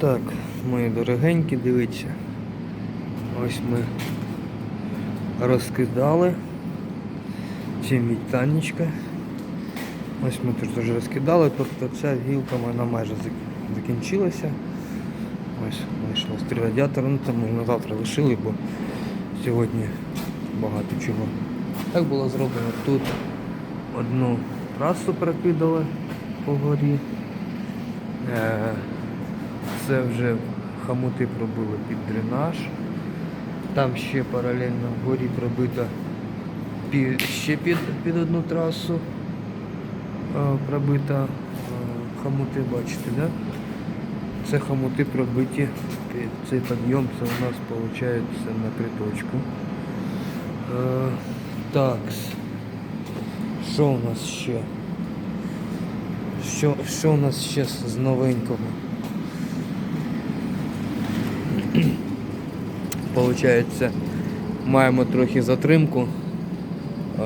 Так, мої дорогенькі, дивіться. Ось ми розкидали. Всім вітанечка. Ось ми тут вже розкидали, тобто ця гілка вона майже закінчилася. Ось вийшло з три радіатори, ну там ми на завтра лишили, бо сьогодні багато чого. Так було зроблено тут одну трасу прокидали по горі. Це вже хамути пробили під дренаж. Там ще паралельно вгорі пробита під, ще під, під одну трасу е, пробита е, хамути, бачите, да? Це хамути пробиті. Цей підйом це у нас виходить на приточку. Е, так. Що у нас ще? Що, що у нас ще з новенького? Получається, маємо трохи затримку. Е,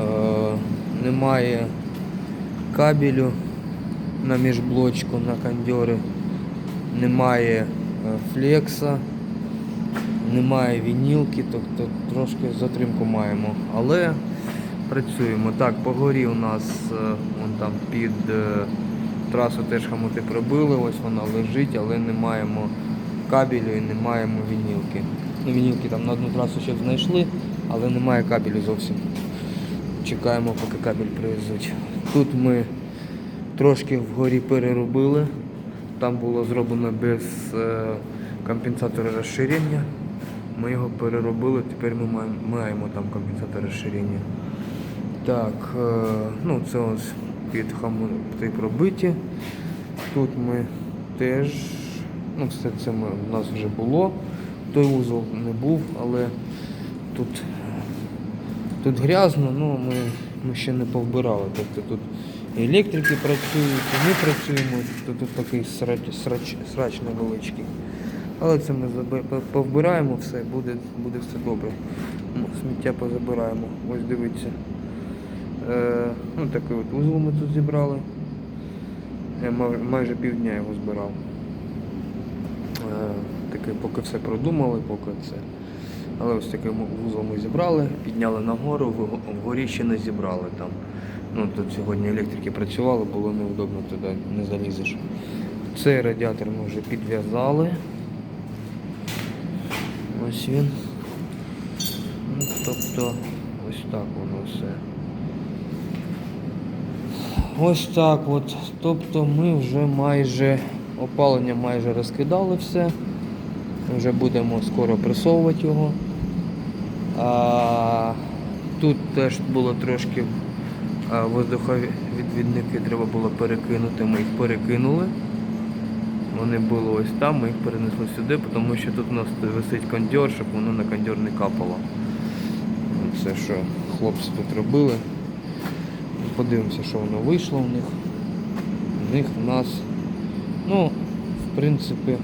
немає кабелю на міжблочку, на кондьори, немає е, флекса, немає вінілки, тобто трошки затримку маємо. Але працюємо. Так, по горі у нас е, вон там під е, трасу теж хамути прибили, ось вона лежить, але не маємо кабелю і не маємо вінілки. Ну, вінілки там на одну трасу ще знайшли, але немає кабелю зовсім. Чекаємо, поки кабель привезуть. Тут ми трошки вгорі переробили. Там було зроблено без е, компенсатора розширення. Ми його переробили, тепер ми маємо, маємо там компенсатор розширення. Так, е, ну це ось під хамути пробиті. Тут ми теж, ну все це ми, у нас вже було. Той вузол не був, але тут, тут грязно, ну ми, ми ще не повбирали. Тобто тут електрики працюють, і ми працюємо, тут, тут такий срач, срач, срач невеличкий. Але це ми повбираємо все, буде, буде все добре. Сміття позабираємо. Ось дивіться. Е, ну, такий от вузол ми тут зібрали. Я майже півдня його збирав. Е, таке, поки все продумали, поки це. Але ось такий му- вузол ми зібрали, підняли нагору, вгорі ще не зібрали там. Ну, тут сьогодні електрики працювали, було неудобно туди не залізеш. Цей радіатор ми вже підв'язали. Ось він. Ну, тобто ось так воно все. Ось так от. Тобто ми вже майже опалення майже розкидали все. Вже будемо скоро пресовувати його. А, тут теж було трошки а, воздуховідвідники треба було перекинути. Ми їх перекинули. Вони були ось там, ми їх перенесли сюди, тому що тут у нас висить кондьор, щоб воно на кондьор не капало. Це що хлопці тут робили. Подивимося, що воно вийшло в них. У них в нас, ну, в принципі,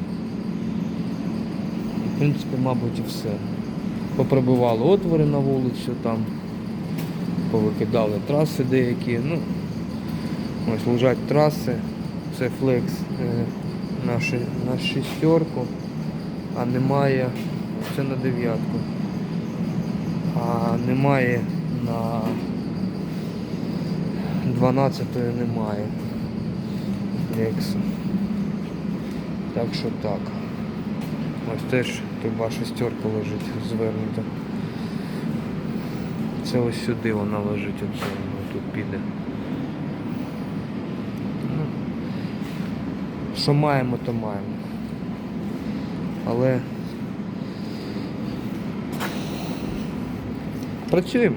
в принципі, мабуть, і все. Поприбивали отвори на вулицю там, повикидали траси деякі. Ну, ось лежать траси. Це флекс е, на шістерку, а немає, це на дев'ятку. А немає на 12 немає. Флексу. Так що так. Ось теж труба шестерка лежить звернута. Це ось сюди вона лежить, оце воно тут піде. Ну, що маємо, то маємо. Але працюємо.